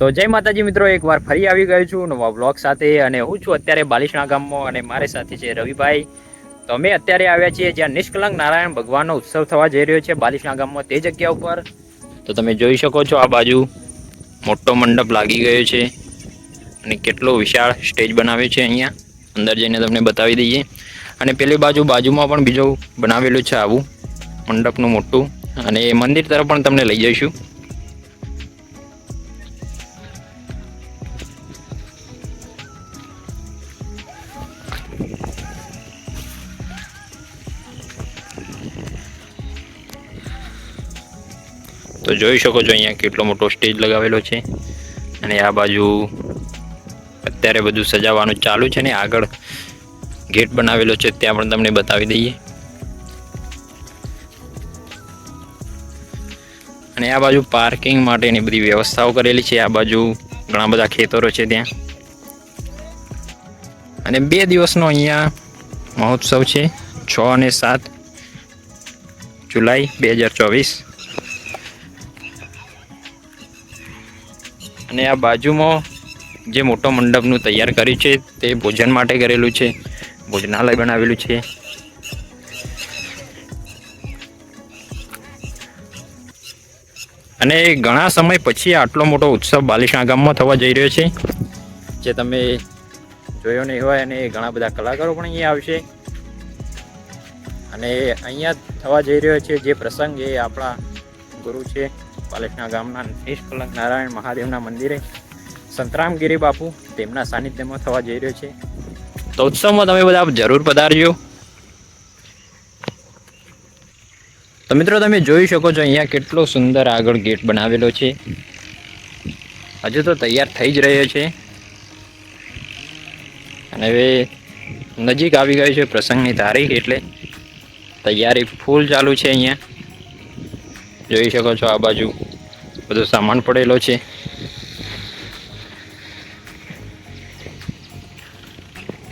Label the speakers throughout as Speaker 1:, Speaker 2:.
Speaker 1: તો જય માતાજી મિત્રો, એકવાર ફરી આવી ગયો છું નવા બ્લોગ સાથે અને હું છું અત્યારે બાલિશના ગામમાં અને મારી સાથે છે રવિભાઈ. તો અમે અત્યારે આવ્યા છીએ જ્યાં નિષ્કલંક નારાયણ ભગવાનનો ઉત્સવ થવા જઈ રહ્યો છે બાલિશના ગામમાં તે જગ્યા ઉપર. તો તમે જોઈ શકો છો આ બાજુ મોટો મંડપ લાગી ગયો છે અને કેટલો વિશાળ સ્ટેજ બનાવ્યો છે અહીંયા. અંદર જઈને તમને બતાવી દઈએ. અને પેલી બાજુ બાજુમાં પણ બીજું બનાવેલું છે આવું મંડપનું મોટું. અને એ મંદિર તરફ પણ તમને લઈ જઈશું. તો જોઈ શકો છો અહીંયા કેટલો મોટો સ્ટેજ લગાવેલો છે. અને આ બાજુ અત્યારે બધું સજાવવાનું ચાલુ છે ને આગળ ગેટ બનાવેલો છે ત્યાં પણ તમને બતાવી દઈએ. અને આ બાજુ પાર્કિંગ માટેની બધી વ્યવસ્થાઓ કરેલી છે. આ બાજુ ઘણા બધા ખેતરો છે ત્યાં. અને બે દિવસનો અહીંયા મહોત્સવ છે. છ અને સાત જુલાઈ બે હજાર ચોવીસ. અને આ બાજુમાં જે મોટો મંડપનું તૈયાર કર્યું છે તે ભોજન માટે કરેલું છે, ભોજનાલય બનાવેલું છે. અને ઘણા સમય પછી આટલો મોટો ઉત્સવ બાલિશા ગામમાં થવા જઈ રહ્યો છે. જે તમે જોયો નહીં હોય અને ઘણા બધા કલાકારો પણ અહીંયા આવશે. અને અહીંયા થવા જઈ રહ્યો છે જે પ્રસંગ એ આપણા ગુરુ છે. બાલેશના ગામના નિષ્કલંક નારાયણ મહાદેવના મંદિરે સંતરામગીરી બાપુ તેમના સાનિધ્યમાં થવા જઈ રહ્યો છે. તો ઉત્સવમાં તમે બધા જરૂર પધારજો. તો મિત્રો તમે જોઈ શકો છો અહીંયા કેટલો સુંદર આગળ ગેટ બનાવેલો છે. હજુ તો તૈયાર થઈ જ રહ્યો છે. અને હવે નજીક આવી ગયો છે પ્રસંગની તારીખ એટલે તૈયારી ફૂલ ચાલુ છે અહીંયા. જોઈ શકો છો આ બાજુ બધો સામાન પડેલો છે.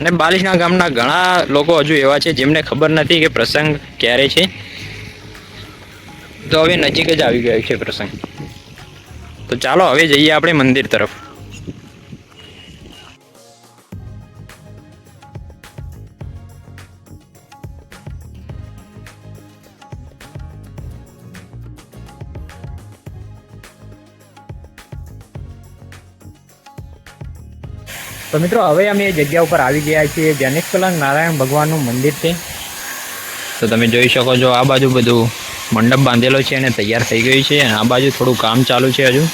Speaker 1: અને બાલિશના ગામના ઘણા લોકો હજુ એવા છે જેમને ખબર નથી કે પ્રસંગ ક્યારે છે. તો હવે નજીક જ આવી ગયો છે પ્રસંગ. તો ચાલો હવે જઈએ આપણે મંદિર તરફ. તો મિત્રો, હવે અમે એ જગ્યા ઉપર આવી ગયા છીએ, જ્યાં નિષ્કલંક નારાયણ ભગવાનનું મંદિર છે. તો તમે જોઈ શકો છો, આ બાજુ બધું મંડપ બાંધેલો છે અને તૈયાર થઈ ગયું છે. અને આ બાજુ થોડું કામ ચાલુ છે હજુ.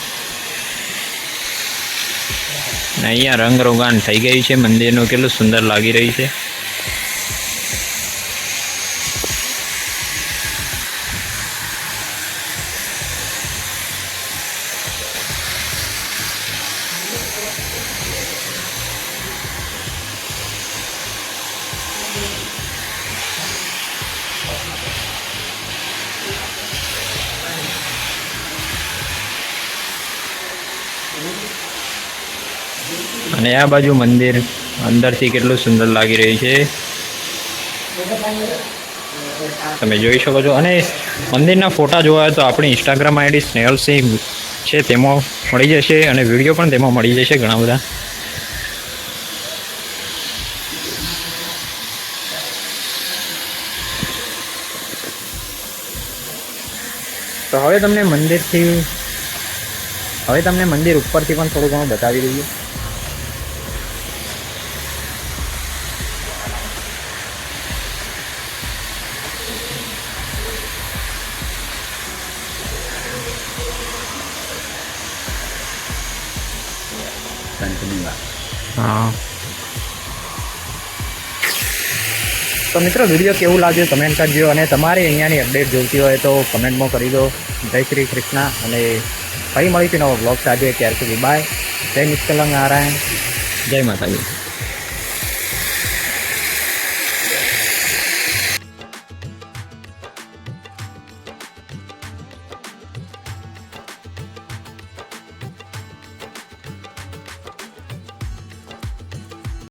Speaker 1: અહીંયા રંગરોગાન થઈ ગયું છે, મંદિરનું કેટલું સુંદર લાગી રહ્યું છે. અને આ બાજુ મંદિર અંદરથી કેટલું સુંદર લાગી રહ્યું છે. તમે જોઈ શકો છો. અને મંદિરના ફોટા જોવા તો આપણી ઇન્સ્ટાગ્રામ આઈડી સ્નેહલસિંહ છે, તેમાં મળી જશે અને વીડિયો પણ તેમાં મળી જશે ઘણા બધા. તો હવે તમને મંદિરથી હવે તમને મંદિર ઉપરથી પણ થોડું ઘણું બતાવી દઈએ. તો મિત્રો વીડિયો કેવું લાગ્યું? કમેન્ટ કરજો અને તમારે અહીંયાની અપડેટ જોઈતી હોય તો કમેન્ટમાં કરી દો. જય શ્રી કૃષ્ણ અને ફરી મળીશું નવો બ્લોગ સાથે ત્યાર સુધી બાય જય નિષ્કલંગ નારાયણ જય માતાજી